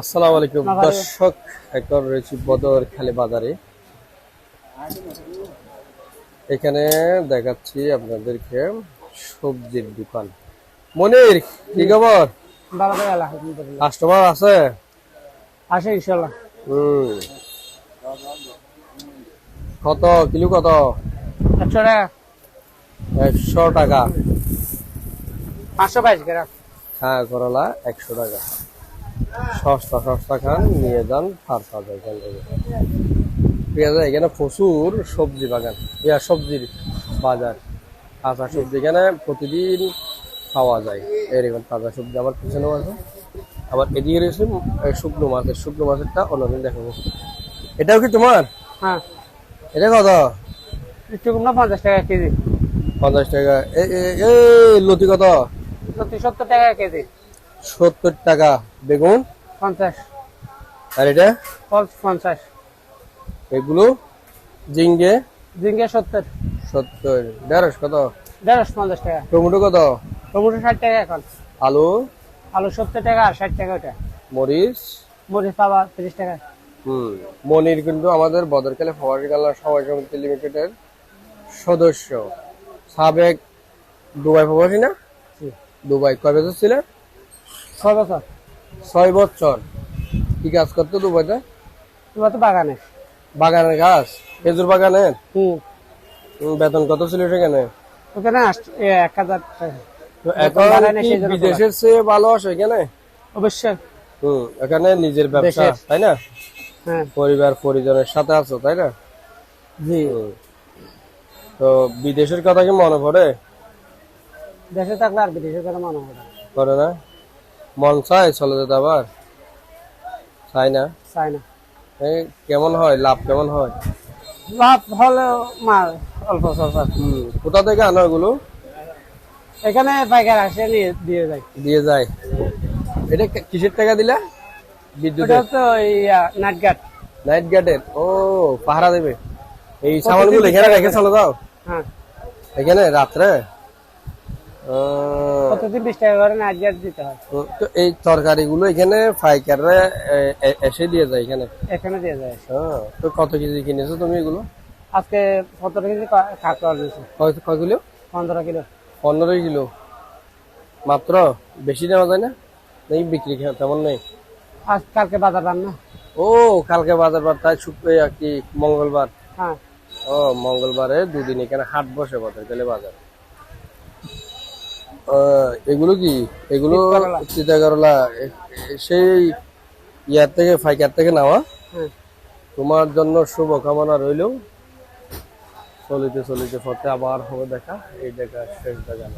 আসসালামু আলাইকুম। দর্শক এখন রয়েছি বদর খালি বাজারে। এখানে দেখাচ্ছি আপনাদেরকে সবজির দোকান। মনির কি খবর? কাস্টমার আছে? আসে ইনশাল্লাহ হুম। কত? কিলো কত? একশো টাকা। একশো টাকা। পাঁচশো বাইশ গ্রাম। হ্যাঁ করলা একশো টাকা। সস্তা সস্তা খান নিয়ে যান ফার পাবে এখান থেকে ঠিক আছে এখানে প্রচুর সবজি বাগান। ইয়া সবজির বাজার। কাঁচা সবজি এখানে প্রতিদিন পাওয়া যায়। এরকম তাজা সবজি আমার পিছনেও আছে। আবার এদিকে রয়েছে শুকনো মাছের শুকনো মাছেরটা অন্যদিন দেখাবো। এটাও কি তোমার? হ্যাঁ। এটা কত? একটু কম না পঞ্চাশ টাকা কেজি। পঞ্চাশ টাকা। এ- লতি কত? সত্যি সত্তর টাকা কেজি। সত্তর টাকা বেগুন। পঞ্চাশ। আর এটা? পঞ্চ- পঞ্চাশ। এগুলো জিঙ্গে ঝিঙ্গে সত্তর। সত্তর। ঢেঁড়স কত? দেড়শো পঞ্চাশ টাকা। টমেটো কত? টমেটো ষাট টাকা এখন। আলু? আলু সত্তর টাকা আর ষাট টাকা ওটা। মরিচ? মরিচ পাবা তিরিশ টাকা। হুম। মনির কিন্তু আমাদের বদরকালে ফওয়ারি কালার সবাই সমিতি লিমিটেডের সদস্য। সাবেক দুবাই প্রবাসী না। দুবাই। কয় বছর ছিল ছয় বছর। ছয় বছর। কি কাজ করতো দুবাইতে? তোমার তো বাগানে। বাগানের কাজ? খেজুর বাগানের হুম। বেতন কত ছিল সেখানে? ওখানে এক হাজার এখন বিদেশের চেয়ে ভালো এখানে? অবশ্যই। হুম এখানে নিজের ব্যবসা তাই না? হ্যাঁ। পরিবার পরিজনের সাথে আছো তাই না? জি। তো বিদেশের কথা কি মনে পড়ে? দেশে থাকলে আর বিদেশে করে মনে হয় করে না? মন চায় চলে যেতে আবার? চাই না? চাই না। এই কেমন হয়? লাভ কেমন হয়? লাভ হলেও মাল অল্প স্বল্প। হুম কোথা থেকে আনো এগুলো? এখানে পাইকার আসে নিয়ে দিয়ে যায়। দিয়ে যায়। এটা কিসের টাকা দিলা? বিদ্যুৎ তো নাইট গার্ড। নাইট গার্ডের? ও পাহারা দেবে। এই সামানগুলো এখানে রেখে চলে যাও? হ্যাঁ। এখানে রাত্রে? প্রতিদিন বিশ টাকা করে দিতে হয়। তো এই তরকারিগুলো এখানে এ- এসে দিয়ে যায় এখানে? এখানে দিয়ে যায়। হ্যাঁ, তো কত কেজি কিনেছো তুমি এগুলো? আজকে সতেরো কেজি কাঁকড়া দিয়েছে। কয় কিলো? পনেরো কিলো। পনেরো কিলো। মাত্র? বেশি নেওয়া যায় না? নেই বিক্রি তেমন নেই? আজ কালকে বাজার পান না? ও কালকে বাজার বার তাই শুক্র আর কি মঙ্গলবার? হ্যাঁ। ও মঙ্গলবারে দুদিন এখানে হাট বসে বাজার গেলে বাজার। এগুলো কি? এগুলো। চিতাগরলা সেই ইয়ার থেকে ফাইকার থেকে নেওয়া। তোমার জন্য শুভকামনা রইল। চলিতে চলিতে পথে আবার হবে দেখা। এই দেখা শেষ দেখা।